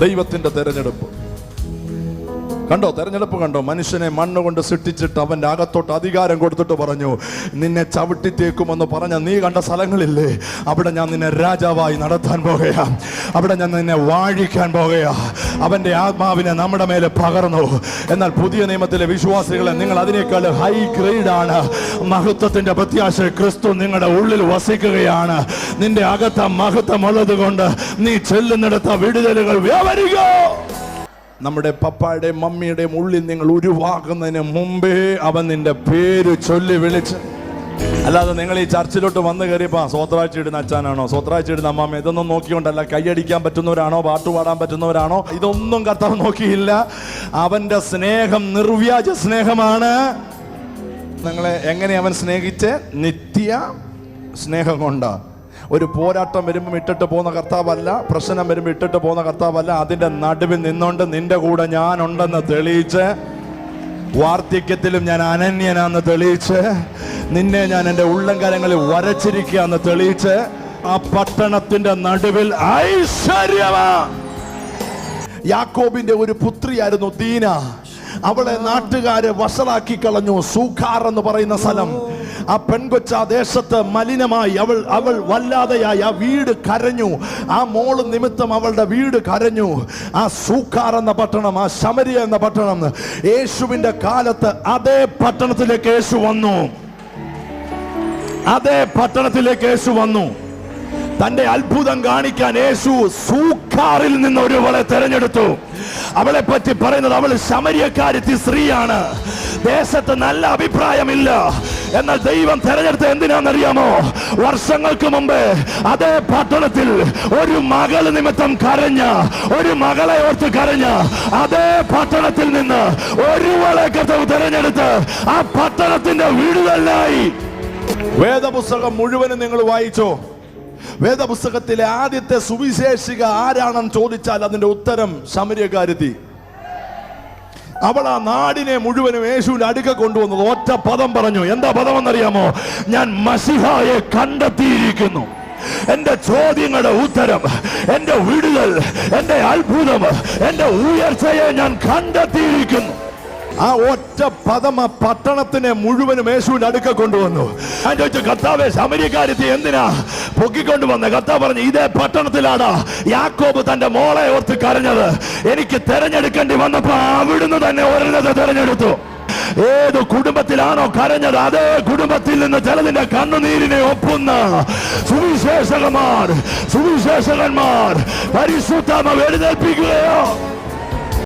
ദൈവത്തിന്റെ തെരഞ്ഞെടുപ്പ്. കണ്ടോ തെരഞ്ഞെടുപ്പ് കണ്ടോ? മനുഷ്യനെ മണ്ണ് കൊണ്ട് സൃഷ്ടിച്ചിട്ട് അവന്റെ അകത്തോട്ട് അധികാരം കൊടുത്തിട്ട് പറഞ്ഞു നിന്നെ ചവിട്ടിത്തേക്കുമെന്ന് പറഞ്ഞ നീ കണ്ട സ്ഥലങ്ങളില്ലേ? അവിടെ ഞാൻ നിന്നെ രാജാവായി നടത്താൻ പോകുകയാ. അവിടെ ഞാൻ നിന്നെ വാഴിക്കാൻ പോകുകയാ. അവന്റെ ആത്മാവിനെ നമ്മുടെ മേലെ പകർന്നു. എന്നാൽ പുതിയ നിയമത്തിലെ വിശ്വാസികളെ നിങ്ങൾ അതിനേക്കാൾ ഹൈ ഗ്രേഡ് ആണ്. മഹത്വത്തിന്റെ പ്രത്യാശ ക്രിസ്തു നിങ്ങളുടെ ഉള്ളിൽ വസിക്കുകയാണ്. നിന്റെ അകത്ത മഹത്വമുള്ളത് കൊണ്ട് നീ ചെല്ലുന്നിടത്ത വിടുതലുകൾ വ്യാപരിക്കോ. നമ്മുടെ പപ്പായുടെയും മമ്മിയുടെയും ഉള്ളിൽ നിങ്ങൾ ഉരുവാക്കുന്നതിന് മുമ്പേ അവൻ നിന്റെ പേര് ചൊല്ലി വിളിച്ച്. അല്ലാതെ നിങ്ങൾ ഈ ചർച്ചിലോട്ട് വന്നു കയറിയപ്പോ സ്വത്രാഴ്ച ഇടുന്ന അച്ഛനാണോ? സ്വത്രാഴ്ച ഇടുന്ന അമ്മാമ്മ ഇതൊന്നും നോക്കിക്കൊണ്ടല്ല. കൈയടിക്കാൻ പറ്റുന്നവരാണോ? പാട്ടുപാടാൻ പറ്റുന്നവരാണോ? ഇതൊന്നും കർത്താവ് നോക്കിയില്ല. അവന്റെ സ്നേഹം നിർവ്യാജ സ്നേഹമാണ്. നിങ്ങളെ എങ്ങനെ അവൻ സ്നേഹിച്ച്? നിത്യ സ്നേഹം കൊണ്ട്. ഒരു പോരാട്ടം വരുമ്പോൾ ഇട്ടിട്ട് പോകുന്ന കർത്താവല്ല പ്രശ്നം വരുമ്പോൾ ഇട്ടിട്ട് പോകുന്ന കർത്താവല്ല അതിന്റെ നടുവിൽ നിന്നുകൊണ്ട് നിന്റെ കൂടെ ഞാനുണ്ടെന്ന് തെളിയിച്ച് വാർദ്ധക്യത്തിലും ഞാൻ അനന്യനാന്ന് തെളിയിച്ച് നിന്നെ ഞാൻ എന്റെ ഉള്ളംകരങ്ങളിൽ വരച്ചിരിക്കുകയെന്ന് തെളിയിച്ച് ആ പട്ടണത്തിന്റെ നടുവിൽ ഐശ്വര്യമാ. യാക്കോബിന്റെ ഒരു പുത്രിയായിരുന്നു ദീന അവളെ നാട്ടുകാരെ വഷളാക്കി കളഞ്ഞു. സൂഖാർ എന്ന് പറയുന്ന സ്ഥലം. ആ പെൺകൊച്ച ആ ദേശത്ത് മലിനമായി. അവൾ അവൾ വല്ലാതെയായി. ആ വീട് കരഞ്ഞു. ആ മോൾ നിമിത്തം അവളുടെ വീട് കരഞ്ഞു. ആ സൂക്കാർ എന്ന പട്ടണം ആ ശമരിയ എന്ന പട്ടണം. യേശുവിന്റെ കാലത്ത് അതേ പട്ടണത്തിലേക്ക് യേശു വന്നു. അതേ പട്ടണത്തിലേക്ക് യേശു വന്നു. തന്റെ അത്ഭുതം കാണിക്കാൻ യേശു സൂക്കാറിൽ നിന്ന് ഒരുവളെ തെരഞ്ഞെടുത്തു. അവളെ പറ്റി പറയുന്നത് അവൾ ശമരിയക്കാരത്തി സ്ത്രീയാണ്. ദേശത്ത് നല്ല അഭിപ്രായമില്ല. എന്നാൽ ദൈവം തെരഞ്ഞെടുത്ത എന്തിനാണെന്നറിയാമോ? വർഷങ്ങൾക്ക് മുമ്പ് അതേ പട്ടണത്തിൽ ഒരു മകൾ നിമിത്തം കരഞ്ഞ ഒരു മകളെ ഓർത്ത് കരഞ്ഞ അതേ പട്ടണത്തിൽ നിന്ന് ഒരുവളെ കർത്താവ് തെരഞ്ഞെടുത്ത് ആ പട്ടണത്തിന്റെ വിടുതലായി വേദപുസ്തകം മുഴുവനും നിങ്ങൾ വായിച്ചോ? വേദപുസ്തകത്തിലെ ആദ്യത്തെ സുവിശേഷിക ആരാണെന്ന് ചോദിച്ചാൽ അതിന്റെ ഉത്തരം ശമര്യകാരുതി. അവൾ ആ നാടിനെ മുഴുവനും യേശുവിന്റെ അടുക്ക കൊണ്ടുവന്നത് ഒറ്റ പദം പറഞ്ഞു. എന്താ പദം എന്നറിയാമോ ഞാൻ മസിഹായെ കണ്ടെത്തിയിരിക്കുന്നു. എന്റെ ചോദ്യങ്ങളുടെ ഉത്തരം എന്റെ വിടുതൽ എന്റെ അത്ഭുതം എന്റെ ഉയർച്ചയെ ഞാൻ കണ്ടെത്തിയിരിക്കുന്നു. ആ ഒറ്റ പദം ആ പട്ടണത്തിനെ മുഴുവനും യേശുവിന്റെ അടുക്ക കൊണ്ടുവന്നു. അതിന്റെ ചോദിച്ചു കർത്താവെ ശമരിക്കാരത്തി എന്തിനാ പൊക്കിക്കൊണ്ട് വന്ന? കർത്താവ് പറഞ്ഞു ഇതേ പട്ടണത്തിലാണ് യാക്കോബ് തന്റെ മോളെ ഓർത്ത് കരഞ്ഞത്. എനിക്ക് തെരഞ്ഞെടുക്കേണ്ടി വന്നപ്പോ അവിടുന്ന് തന്നെ ഒരെണ്ണത്തെ തെരഞ്ഞെടുത്തു. ഏത് കുടുംബത്തിലാണോ കരഞ്ഞത് അതേ കുടുംബത്തിൽ നിന്ന് ചിലതിന്റെ കണ്ണുനീരിനെ ഒപ്പുന്ന സുവിശേഷകന്മാർ സുവിശേഷകന്മാർ പരിശുദ്ധമ എഴുന്നേൽപ്പിക്കുകയോ.